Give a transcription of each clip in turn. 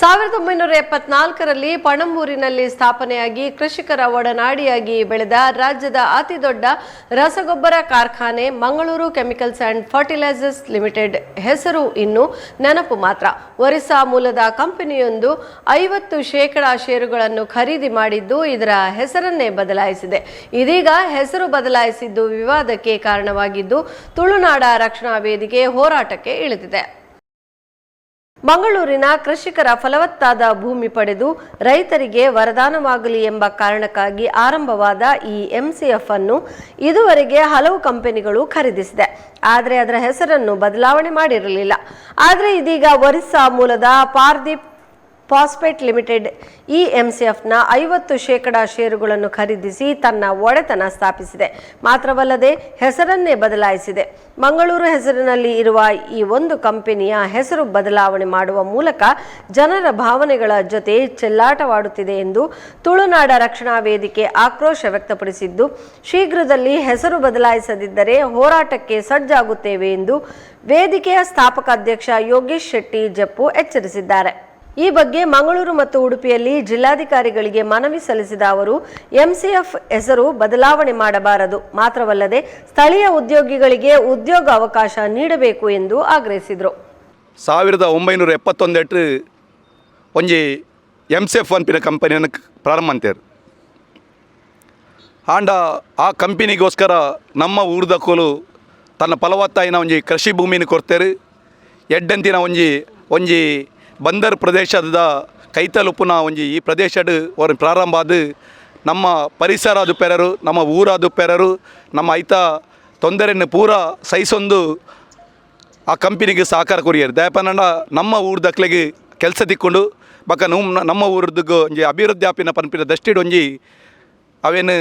ಸಾವಿರದ ಒಂಬೈನೂರ ಎಪ್ಪತ್ನಾಲ್ಕರಲ್ಲಿ ಪಣಂಬೂರಿನಲ್ಲಿ ಸ್ಥಾಪನೆಯಾಗಿ ಕೃಷಿಕರ ಒಡನಾಡಿಯಾಗಿ ಬೆಳೆದ ರಾಜ್ಯದ ಅತಿದೊಡ್ಡ ರಸಗೊಬ್ಬರ ಕಾರ್ಖಾನೆ Mangaluru chemicals and fertilisers limited ಹೆಸರು ಇನ್ನು ನೆನಪು ಮಾತ್ರ. ಒರಿಸ್ಸಾ ಮೂಲದ ಕಂಪನಿಯೊಂದು ಐವತ್ತು ಶೇಕಡ ಷೇರುಗಳನ್ನು ಖರೀದಿ ಮಾಡಿದ್ದು ಇದರ ಹೆಸರನ್ನೇ ಬದಲಾಯಿಸಿದೆ. ಇದೀಗ ಹೆಸರು ಬದಲಾಯಿಸಿದ್ದು ವಿವಾದಕ್ಕೆ ಕಾರಣವಾಗಿದ್ದು ತುಳುನಾಡ ರಕ್ಷಣಾ ವೇದಿಕೆ ಹೋರಾಟಕ್ಕೆ ಇಳಿದಿದೆ. ಮಂಗಳೂರಿನ ಕೃಷಿಕರ ಫಲವತ್ತಾದ ಭೂಮಿ ಪಡೆದು ರೈತರಿಗೆ ವರದಾನವಾಗಲಿ ಎಂಬ ಕಾರಣಕ್ಕಾಗಿ ಆರಂಭವಾದ ಈ ಎಂಸಿಎಫ್ ಅನ್ನು ಇದುವರೆಗೆ ಹಲವು ಕಂಪನಿಗಳು ಖರೀದಿಸಿದೆ. ಆದರೆ ಅದರ ಹೆಸರನ್ನು ಬದಲಾವಣೆ ಮಾಡಿರಲಿಲ್ಲ. ಆದರೆ ಇದೀಗ ಒರಿಸ್ಸಾ ಮೂಲದ ಪಾರ್ದೀಪ್ ಫಾಸ್ಪೇಟ್ ಲಿಮಿಟೆಡ್ ಈ ಎಂಸಿಎಫ್ನ ಐವತ್ತು ಶೇಕಡಾ ಷೇರುಗಳನ್ನು ಖರೀದಿಸಿ ತನ್ನ ಒಡೆತನ ಸ್ಥಾಪಿಸಿದೆ. ಮಾತ್ರವಲ್ಲದೆ ಹೆಸರನ್ನೇ ಬದಲಾಯಿಸಿದೆ. ಮಂಗಳೂರು ಹೆಸರಿನಲ್ಲಿ ಇರುವ ಈ ಒಂದು ಕಂಪನಿಯ ಹೆಸರು ಬದಲಾವಣೆ ಮಾಡುವ ಮೂಲಕ ಜನರ ಭಾವನೆಗಳ ಜೊತೆ ಚೆಲ್ಲಾಟವಾಡುತ್ತಿದೆ ಎಂದು ತುಳುನಾಡ ರಕ್ಷಣಾ ವೇದಿಕೆ ಆಕ್ರೋಶ ವ್ಯಕ್ತಪಡಿಸಿದ್ದು, ಶೀಘ್ರದಲ್ಲಿ ಹೆಸರು ಬದಲಾಯಿಸದಿದ್ದರೆ ಹೋರಾಟಕ್ಕೆ ಸಜ್ಜಾಗುತ್ತೇವೆ ಎಂದು ವೇದಿಕೆಯ ಸ್ಥಾಪಕ ಅಧ್ಯಕ್ಷ ಯೋಗೇಶ್ ಶೆಟ್ಟಿ ಜಪ್ಪು ಎಚ್ಚರಿಸಿದ್ದಾರೆ. ಈ ಬಗ್ಗೆ ಮಂಗಳೂರು ಮತ್ತು ಉಡುಪಿಯಲ್ಲಿ ಜಿಲ್ಲಾಧಿಕಾರಿಗಳಿಗೆ ಮನವಿ ಸಲ್ಲಿಸಿದ ಅವರು, ಎಂಸಿಎಫ್ ಹೆಸರು ಬದಲಾವಣೆ ಮಾಡಬಾರದು. ಮಾತ್ರವಲ್ಲದೆ ಸ್ಥಳೀಯ ಉದ್ಯೋಗಿಗಳಿಗೆ ಉದ್ಯೋಗ ಅವಕಾಶ ನೀಡಬೇಕು ಎಂದು ಆಗ್ರಹಿಸಿದರು. ಸಾವಿರದ ಒಂಬೈನೂರ ಎಪ್ಪತ್ತೊಂದೆಟ್ಟು ಒಂಜಿ ಎಂಸಿಎಫ್ ಅನ್ಪಿನ ಕಂಪನಿಯನ್ನು ಪ್ರಾರಂಭ ಅಂತೇರು ಆಂಡ ಆ ಕಂಪನಿಗೋಸ್ಕರ ನಮ್ಮ ಊರ್ದ ಕೋಲು ತನ್ನ ಫಲವತ್ತಾಯಿನ ಒಂಜಿ ಕೃಷಿ ಭೂಮಿನ ಕೊಡ್ತೇರು. ಎಡ್ಡಂತಿನ ಒಂಜಿ ಒಂಜಿ ಬಂದರ್ ಪ್ರದೇಶದ ಕೈತಲುಪುನ ಒಂಜಿ ಈ ಪ್ರದೇಶಡ್ ಅವ್ರ ಪ್ರಾರಂಭ ಅದು ನಮ್ಮ ಪರಿಸರ ಪೆರರು, ನಮ್ಮ ಊರದು ಪೆರರು, ನಮ್ಮ ಐತ ತೊಂದರೆಯನ್ನು ಪೂರ ಸಹಿಸೊಂದು ಆ ಕಂಪನಿಗೆ ಸಹಕಾರ ಕೊರಿಯರು. ದಯಪನಂಡ ನಮ್ಮ ಊರು ದಕ್ಲೆಗೆ ಕೆಲಸ ತಿಕ್ಕೊಂಡು, ಬಕ ನಮ್ಮ ಊರದ್ದು ಒಂಜಿ ಅಭಿವೃದ್ಧಿ ಆಪಿನ ಪನ್ಪಿನ ದಷ್ಟಿಡ್ ಒಂಜಿ ಅವೇನು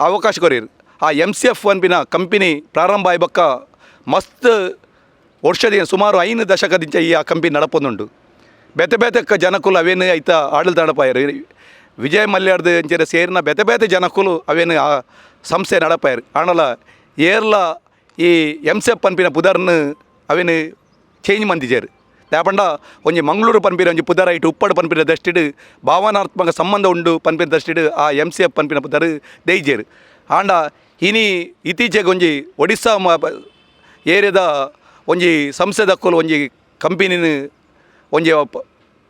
ಅವಕಾಶ ಕೊರಿಯರು. ಆ ಎಂ ಸಿ ಎಫ್ ಅನ್ಪಿನ ಕಂಪನಿ ಪ್ರಾರಂಭ ಆಯ್ಬಕ್ಕ ಮಸ್ತ್ ವರ್ಷದ ಸುಮಾರು ಐದು ದಶಕದಿಂದ ಈ ಆ ಕಂಪನಿ ನಡಪೊಂದುಂಡು ಬೆತೆ ಬೆತೆಕ್ಕ ಜನಕ್ಕುಲು ಅವೇನು ಐತ ಆಡಳಿತ ವಿಜಯ್ ಮಲ್ಯಾಡ್ದು ಅಂಚೆರ ಸೇರಿನ ಬೆತೆ ಬೆತೆ ಜನಕ್ಕುಲು ಅವೇನು ಆ ಸಂಸ್ಥೆ ನಡಪಾಯರು ಆಣಲ ಏರ್ಲ ಈ ಎಂ ಸಿ ಎಫ್ ಪನ್ಪಿನ ಪುದರ್ನ ಅವೇನು ಚೇಂಜ್ ಮಂದಿಜೇರು. ದಾಪಂಡ ಒಂಜಿ ಮಂಗಳೂರು ಪನ್ಪಿನ ಒಂಜಿ ಪುದರ ಇಟ್ಟು ಉಪ್ಪಡ ಪನ್ಪಿನ ದಷ್ಟಿಡು ಭಾವನಾತ್ಮಕ ಸಂಬಂಧ ಉಂಡು ಪನ್ಪಿನ ದಷ್ಟಿಡು ಆ ಎಂ ಸಿ ಎಫ್ ಪನ್ಪಿನ ಪುದರ್ ದೇಯ್ಜೇರು. ಆಂಡ ಇನಿ ಇತ್ತೀಚೆಗೆ ಒಂಜಿ ಒಡಿಸ್ಸಾ ಏರಿಯಾದ ಒಂಜಿ ಸಂಸ್ಥೆ ದಕ್ಕಲು ಒಂಜಿ ಕಂಪನಿನ ಒಂಜಿ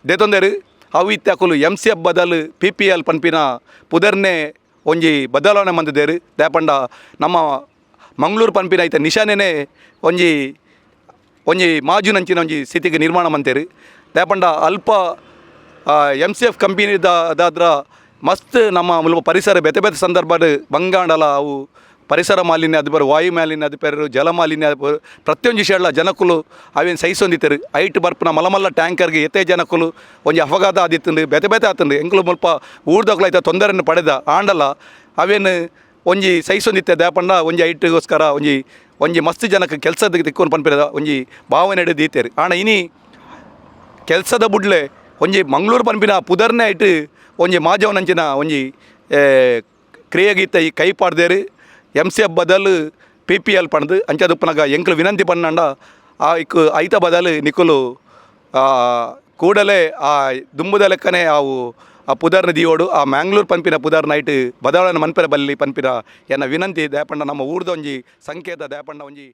ದೇತೊಂದೆರು ಅವು ಇತ್ತಾಕುಲು ಎಂ ಸಿ ಎಫ್ ಬದಲು ಪಿ ಪಿ ಎಲ್ ಪನ್ಪಿನ ಪುದರ್ನೆ ಒಂಜಿ ಬದಲಾವಣೆ ಮಂದಿದ್ದೇರು ದಾಪಂಡ ನಮ್ಮ ಮಂಗಳೂರು ಪನ್ಪಿನ ಐತೆ ನಿಶಾನೆನೆ ಒಂಜಿ ಒಂಜಿ ಮಾಜುನಂಚಿನ ಒಂಜಿ ಸ್ಥಿತಿಗೆ ನಿರ್ಮಾಣ ಮಂತೇರು. ದಾಪಂಡ ಅಲ್ಪ ಎಂ ಸಿ ಎಫ್ ಕಂಪನಿದ ಅದಾದ್ರ ಮಸ್ತ್ ನಮ್ಮ ಮುಲ್ಪ ಪರಿಸರ ಬೆತೆ ಬೆತೆ ಸಂದರ್ಭಡ್ ಬಂಗಾಂಡಲ ಅವು ಪರಿಸರ ಮಾಲಿನ್ಯ ಅದು ಬರೋ ವಾಯು ಮಾಲಿನ್ಯ ಅದು ಬರೋ ಜಲ ಮಾಲಿನ್ಯ ಅದು ಬರೋ ಪ್ರತಿಯೊಂದು ವಿಷಯ ಜನಕ್ಕೂ ಅವೇನು ಸಹಿಸೊಂದಿತ್ತರು ಐಟ್ ಬರ್ಪುನ ಮಲಮಲ್ಲ ಟ್ಯಾಂಕರ್ಗೆ ಎತ್ತೆ ಜನಕ್ಕೂ ಒಂಜಿ ಅಪಘಾತ ಆದಿತ್ತು ಬೆತೆ ಬೆತೆ ಆತಂದು ಎಂಕ್ಲು ಮುಲ್ಪ ಊರ್ದಕ್ಲೈತ ತೊಂದರೆಯನ್ನು ಪಡೆದ ಆಂಡಲ, ಅವೇನು ಒಂಜಿ ಸಹಿಸೊಂದಿತ್ತೆ ದಾಪಂಡ ಒಂಜಿ ಐಟ್ಗೋಸ್ಕರ ಒಂಜಿ ಒಂಜಿ ಮಸ್ತ್ ಜನಕ್ಕೆ ಕೆಲಸದ ತಿಕ್ಕೊಂಡು ಪನ್ಪಿರದ ಒಂಜಿ ಭಾವನೆ ಹಿಡಿದು ಆನ ಆಣ ಇನಿ ಕೆಲಸದ ಬುಡ್ಲೆ ಒಂಜಿ ಮಂಗಳೂರು ಪನ್ಪಿನ ಪುದರ್ನೆ ಐಟ್ ಒಂಜಿ ಮಾಜವನಂಚಿನ ಒಂಜಿ ಕ್ರಿಯೆಗೀತ ಈ ಕೈ ಪಾಡ್ದೇರು. ಪಿ ಪಿ ಎಲ್ ಪಣ್ದು ಅಂಚದುಪ್ಪನಾಗ ಎಂಕ್ಲು ವಿನಂತಿ ಪನ್ನಂಡ ಆ ಇಕ್ ಐತ ಬದಲು ಆ, ಕೂಡಲೇ ಆ ದುಂಬುದ ಲೆಕ್ಕನೆ ಅವು ಆ ಪುದರ್ನ ದಿಯೋಡು ಆ ಮ್ಯಾಂಗ್ಳೂರು ಪಂಪಿನ ಪುದರ್ ನೈಟ್ ಬದಲಾವಣೆ ಮನ್ಪೆರ ಬಲ್ಲಿ ಪನ್ಪಿನ ಎನ್ನ ವಿನಂತಿ ದಯಪಂಡ ನಮ್ಮ ಊರ್ದ ಒಂಜಿ ಸಂಕೇತ ದಯಪಂಡ ಒಂಜಿ